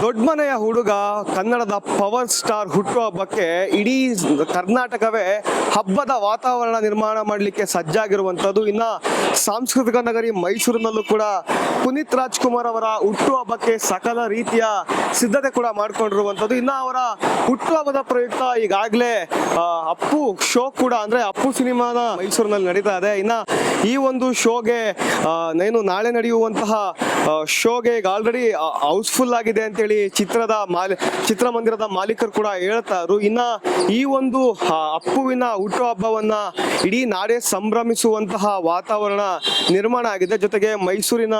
ದೊಡ್ಡ ಮನೆಯ ಹುಡುಗ, ಕನ್ನಡದ ಪವರ್ ಸ್ಟಾರ್ ಹುಟ್ಟುಹಬ್ಬಕ್ಕೆ ಇಡೀ ಕರ್ನಾಟಕವೇ ಹಬ್ಬದ ವಾತಾವರಣ ನಿರ್ಮಾಣ ಮಾಡಲಿಕ್ಕೆ ಸಜ್ಜಾಗಿರುವಂಥದ್ದು. ಇನ್ನ ಸಾಂಸ್ಕೃತಿಕ ನಗರಿ ಮೈಸೂರಿನಲ್ಲೂ ಕೂಡ ಪುನೀತ್ ರಾಜ್ಕುಮಾರ್ ಅವರ ಹುಟ್ಟುಹಬ್ಬಕ್ಕೆ ಸಕಲ ರೀತಿಯ ಸಿದ್ಧತೆ ಕೂಡ ಮಾಡಿಕೊಂಡಿರುವಂಥದ್ದು. ಇನ್ನ ಅವರ ಹುಟ್ಟುಹಬ್ಬದ ಪ್ರಯುಕ್ತ ಈಗಾಗಲೇ ಅಪ್ಪು ಶೋ ಕೂಡ ಅಂದ್ರೆ ಅಪ್ಪು ಸಿನಿಮಾನ ಮೈಸೂರಿನಲ್ಲಿ ನಡೀತಾ ಇದೆ. ಇನ್ನ ಈ ಒಂದು ಶೋಗೆ ಏನು ನಾಳೆ ನಡೆಯುವಂತಹ ಶೋಗೆ ಈಗ ಆಲ್ರೆಡಿ ಹೌಸ್ಫುಲ್ ಆಗಿದೆ ಅಂತೇಳಿ ಚಿತ್ರದ ಮಾಲಿ, ಚಿತ್ರಮಂದಿರದ ಮಾಲೀಕರು ಕೂಡ ಹೇಳ್ತಾರು ಇನ್ನ ಈ ಒಂದು ಅಪ್ಪುವಿನ ಹುಟ್ಟುಹಬ್ಬವನ್ನ ಇಡೀ ನಾಡೇ ಸಂಭ್ರಮಿಸುವಂತಹ ವಾತಾವರಣ ನಿರ್ಮಾಣ ಆಗಿದೆ. ಜೊತೆಗೆ ಮೈಸೂರಿನ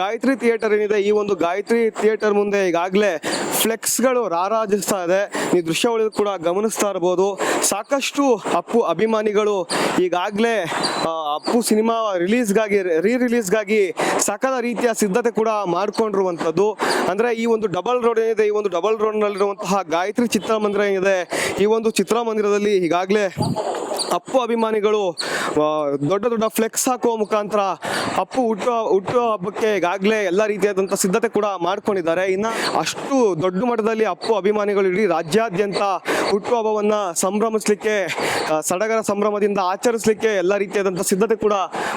ಗಾಯತ್ರಿ ಥಿಯೇಟರ್ ಏನಿದೆ, ಈ ಒಂದು ಗಾಯತ್ರಿ ಥಿಯೇಟರ್ ಮುಂದೆ ಈಗಾಗಲೇ ಫ್ಲೆಕ್ಸ್ಗಳು ರಾರಾಜಿಸ್ತಾ ಇದೆ. ಈ ದೃಶ್ಯಾವಳಿ ಕೂಡ ಗಮನಿಸ್ತಾ ಇರ್ಬೋದು. ಸಾಕಷ್ಟು ಅಪ್ಪು ಅಭಿಮಾನಿಗಳು ಈಗಾಗಲೇ ಅಪ್ಪು ಸಿನಿಮಾ ರಿಲೀಸ್ಗಾಗಿ ರೀ ರಿಲೀಸ್ಗಾಗಿ ಸಕಲ ರೀತಿಯ ಸಿದ್ಧತೆ ಕೂಡ ಮಾಡ್ಕೊಂಡಿರುವಂಥದ್ದು. ಅಂದರೆ ಈ ಒಂದು ಡಬಲ್ ರೋಡ್ ಏನಿದೆ, ಈ ಒಂದು ಡಬಲ್ ರೋಡ್ ನಲ್ಲಿರುವಂತಹ ಗಾಯತ್ರಿ ಚಿತ್ರಮಂದಿರ ಏನಿದೆ, ಈ ಒಂದು ಚಿತ್ರಮಂದಿರದಲ್ಲಿ ಈಗಾಗಲೇ ಅಪ್ಪು ಅಭಿಮಾನಿಗಳು ದೊಡ್ಡ ದೊಡ್ಡ ಫ್ಲೆಕ್ಸ್ ಹಾಕುವ ಮುಖಾಂತರ ಅಪ್ಪು ಹುಟ್ಟು ಹುಟ್ಟುವ ಹಬ್ಬಕ್ಕೆ ಈಗಾಗಲೇ ಎಲ್ಲ ರೀತಿಯಾದಂಥ ಸಿದ್ಧತೆ ಕೂಡ ಮಾಡ್ಕೊಂಡಿದ್ದಾರೆ. ಇನ್ನು ಅಷ್ಟು ದೊಡ್ಡ ಮಟ್ಟದಲ್ಲಿ ಅಪ್ಪು ಅಭಿಮಾನಿಗಳು ಇಡೀ ರಾಜ್ಯಾದ್ಯಂತ ಹುಟ್ಟುಹಬ್ಬವನ್ನ ಸಂಭ್ರಮಿಸ್ಲಿಕ್ಕೆ ಆ, ಸಡಗರ ಸಂಭ್ರಮದಿಂದ ಆಚರಿಸಲಿಕ್ಕೆ ಎಲ್ಲ ರೀತಿಯಾದಂಥ ಸಿದ್ಧತೆ ಕೂಡ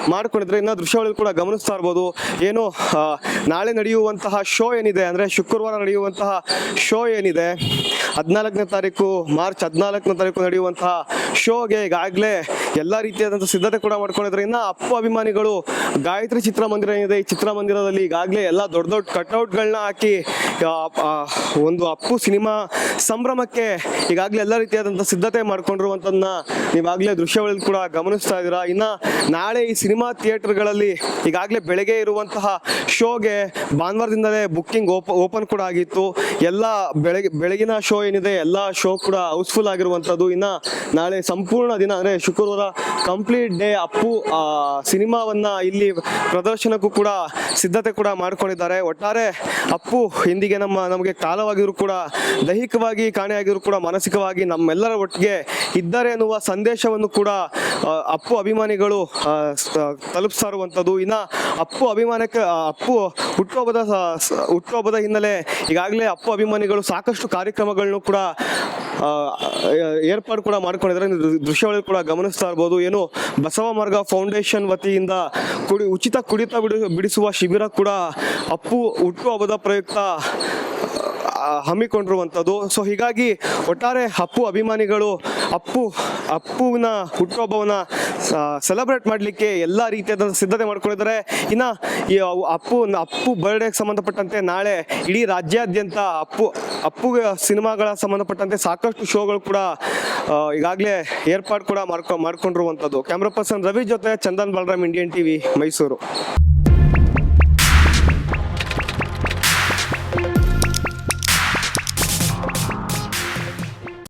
ಮಾಡ್ಕೊಂಡಿದ್ರೆ. ಇನ್ನು ದೃಶ್ಯಗಳಲ್ಲಿ ಕೂಡ ಗಮನಿಸ್ತಾ ಇರ್ಬೋದು. ಏನು ನಾಳೆ ನಡೆಯುವಂತಹ ಶೋ ಏನಿದೆ ಅಂದ್ರೆ ಶುಕ್ರವಾರ ನಡೆಯುವಂತಹ ಶೋ ಏನಿದೆ ಹದಿನಾಲ್ಕನೇ ತಾರೀಕು ಮಾರ್ಚ್ ಹದಿನಾಲ್ಕನೇ ತಾರೀಕು ನಡೆಯುವಂತಹ ಶೋಗೆ ಈಗಾಗಲೇ ಎಲ್ಲ ರೀತಿಯಾದಂಥ ಸಿದ್ಧತೆ ಕೂಡ ಮಾಡ್ಕೊಂಡಿದ್ರೆ. ಇನ್ನು ಅಪ್ಪು ಅಭಿಮಾನಿಗಳು ಗಾಯತ್ರಿ ಚಿತ್ರಮಂದಿರ ಏನಿದೆ ಈ ಚಿತ್ರಮಂದಿರದಲ್ಲಿ ಈಗಾಗಲೇ ಎಲ್ಲ ದೊಡ್ಡ ದೊಡ್ಡ ಕಟ್ಔಟ್ಗಳನ್ನ ಹಾಕಿ ಒಂದು ಅಪ್ಪು ಸಿನಿಮಾ ಸಂಭ್ರಮಕ್ಕೆ ಈಗಾಗಲೇ ಎಲ್ಲ ರೀತಿಯಾದಂಥ ಸಿದ್ಧತೆ ಮಾಡ್ಕೊಂಡಿರುವಂಥದ್ದನ್ನ ನೀವಾಗಲೇ ದೃಶ್ಯಗಳಲ್ಲಿ ಕೂಡ ಗಮನಿಸ್ತಾ ಇದ್ದೀರಾ. ಇನ್ನು ನಾಳೆ ಈ ಸಿನಿಮಾ ಥಿಯೇಟರ್ಗಳಲ್ಲಿ ಈಗಾಗಲೇ ಬೆಳಗ್ಗೆ ಇರುವಂತಹ ಶೋಗೆ ಭಾನುವಾರದಿಂದಲೇ ಬುಕ್ಕಿಂಗ್ ಓಪ, ಓಪನ್ ಕೂಡ ಆಗಿತ್ತು. ಎಲ್ಲ ಬೆಳಗ್ಗೆ ಬೆಳಗಿನ ಶೋ ಏನಿದೆ, ಎಲ್ಲ ಶೋ ಕೂಡ ಹೌಸ್ಫುಲ್ ಆಗಿರುವಂಥದ್ದು. ಇನ್ನ ನಾಳೆ ಸಂಪೂರ್ಣ ದಿನ, ಅಂದರೆ ಶುಕ್ರವಾರ ಕಂಪ್ಲೀಟ್ ಡೇ ಅಪ್ಪು ಸಿನಿಮಾವನ್ನ ಇಲ್ಲಿ ಪ್ರದರ್ಶನಕ್ಕೂ ಕೂಡ ಸಿದ್ಧತೆ ಕೂಡ ಮಾಡ್ಕೊಂಡಿದ್ದಾರೆ. ಒಟ್ಟಾರೆ ಅಪ್ಪು ಇಂದಿಗೆ ನಮ್ಮ, ನಮಗೆ ಕಾಲವಾಗಿದ್ರು ಕೂಡ ದೈಹಿಕವಾಗಿ ಕಾಣೆಯಾಗಿದ್ರು ಕೂಡ ಮಾನಸಿಕವಾಗಿ ನಮ್ಮೆಲ್ಲರ ಒಟ್ಟಿಗೆ ಇದ್ದಾರೆ ಎನ್ನುವ ಸಂದೇಶವನ್ನು ಕೂಡ ಅಪ್ಪು ಅಭಿಮಾನಿಗಳು ತಲುಪಿಸಾರುವಂತದ್ದು ಇನ್ನ ಅಪ್ಪು ಅಭಿಮಾನಕ್ಕೆ ಅಪ್ಪು ಹುಟ್ಟುಹಬ್ಬದ ಹುಟ್ಟುಹಬ್ಬದ ಹಿನ್ನೆಲೆ ಈಗಾಗಲೇ ಅಪ್ಪು ಅಭಿಮಾನಿಗಳು ಸಾಕಷ್ಟು ಕಾರ್ಯಕ್ರಮಗಳನ್ನು ಕೂಡ ಏರ್ಪಾಡು ಕೂಡ ಮಾಡ್ಕೊಂಡಿದ್ದಾರೆ. ದೃಶ್ಯಗಳಲ್ಲಿ ಕೂಡ ಗಮನಿಸ್ತಾ ಇರ್ಬೋದು. ಏನು ಬಸವ ಮಾರ್ಗ ಫೌಂಡೇಶನ್ ವತಿಯಿಂದ ಕುಡಿ ಉಚಿತ ಕುಡಿತ ಬಿಡಿ ಬಿಡಿಸುವ ಶಿಬಿರ ಕೂಡ ಅಪ್ಪು ಹುಟ್ಟುಹಬ್ಬದ ಪ್ರಯುಕ್ತ ಆ, ಹಮ್ಮಿಕೊಂಡಿರುವಂಥದ್ದು. ಸೊ ಹೀಗಾಗಿ ಒಟ್ಟಾರೆ ಅಪ್ಪು ಅಭಿಮಾನಿಗಳು, ಅಪ್ಪು, ಅಪ್ಪುವಿನ ಹುಟ್ಟುಹಬ್ಬವನ್ನ ಸೆಲೆಬ್ರೇಟ್ ಮಾಡಲಿಕ್ಕೆ ಎಲ್ಲ ರೀತಿಯಾದ ಸಿದ್ಧತೆ ಮಾಡ್ಕೊಂಡಿದ್ದಾರೆ. ಇನ್ನು ಈ ಅಪ್ಪು ಅಪ್ಪು ಬರ್ಡೇಗೆ ಸಂಬಂಧಪಟ್ಟಂತೆ ನಾಳೆ ಇಡೀ ರಾಜ್ಯಾದ್ಯಂತ ಅಪ್ಪು ಅಪ್ಪು ಸಿನಿಮಾಗಳ ಸಂಬಂಧಪಟ್ಟಂತೆ ಸಾಕಷ್ಟು ಶೋಗಳು ಕೂಡ ಈಗಾಗಲೇ ಏರ್ಪಾಡು ಕೂಡ ಮಾಡ್ಕೊ, ಮಾಡ್ಕೊಂಡಿರುವಂಥದ್ದು. ಕ್ಯಾಮ್ರಾ ಪರ್ಸನ್ ರವಿ ಜೊತೆ ಚಂದನ್ ಬಲರಾಮ್ ಇಂಡಿಯನ್ ಟಿವಿ ಮೈಸೂರು